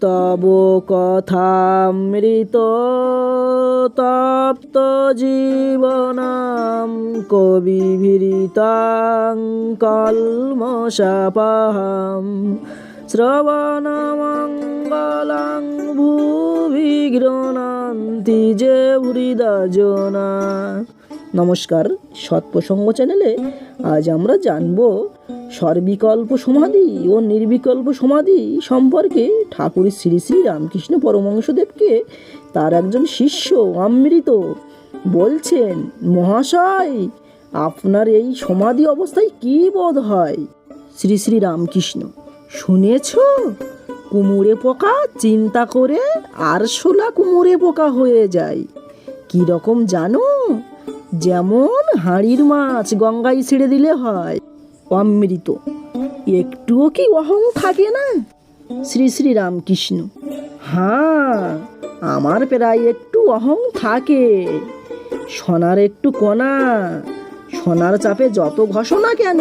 তব কথামৃত তপ্ত জীবনাম কবি ভিরিতাং কলমশাপাহাম। শ্রবণমঙ্গলাং ভুবি গৃণান্তি যে হৃদজনা নমস্কার, সৎ প্রসঙ্গ চ্যানেলে আজ আমরা জানব সর্বিকল্প সমাধি ও নির্বিকল্প সমাধি সম্পর্কে ঠাকুর শ্রী শ্রী রামকৃষ্ণ পরমহংসদেবকে তার একজন শিষ্য অমৃত বলছেন, মহাশয়, আপনার এই সমাধি অবস্থায় কি বোধ হয়? শ্রী শ্রী রামকৃষ্ণ, শুনেছ? কুমুরে পোকা চিন্তা করে আরশোলা কুমুরে পোকা হয়ে যায়। কি রকম জানো? যেমন হাঁড়ির মাছ গঙ্গায় ছেড়ে দিলে হয় অমৃত। একটুও কি অহং থাকে না? শ্রী শ্রী রামকৃষ্ণ হ্যাঁ আমার প্রায় একটু অহং থাকে। সোনার একটু কণা, সোনার চাপে যত ঘষো না কেন,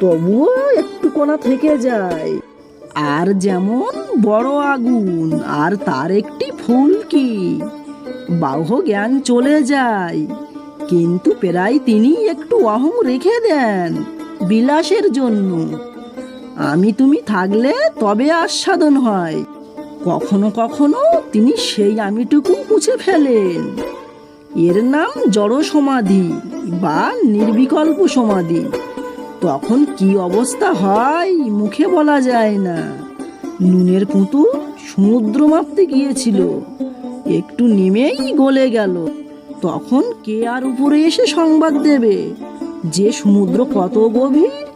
তবুও একটু কোনা থেকে যায়। আর যেমন বড় আগুন, আর তার একটি ফুলকি, বাহ্য জ্ঞান চলে যায়। কিন্তু প্রায় তিনি একটু অহং রেখে দেন বিলাসের জন্য। আমি তুমি থাকলে তবে আস্বাদন হয়। কখনো কখনো তিনি সেই আমিটুকু মুছে ফেলেন। এর নাম জড় সমাধি বা নির্বিকল্প সমাধি। তখন কি অবস্থা হয় মুখে বলা যায় না। নুনের পুঁতু সমুদ্র মাপতে গিয়েছিল। একটু নেমেই গলে গেল। তখন কে আর উপরে এসে সংবাদ দেবে? যে সমুদ্র কত গভীর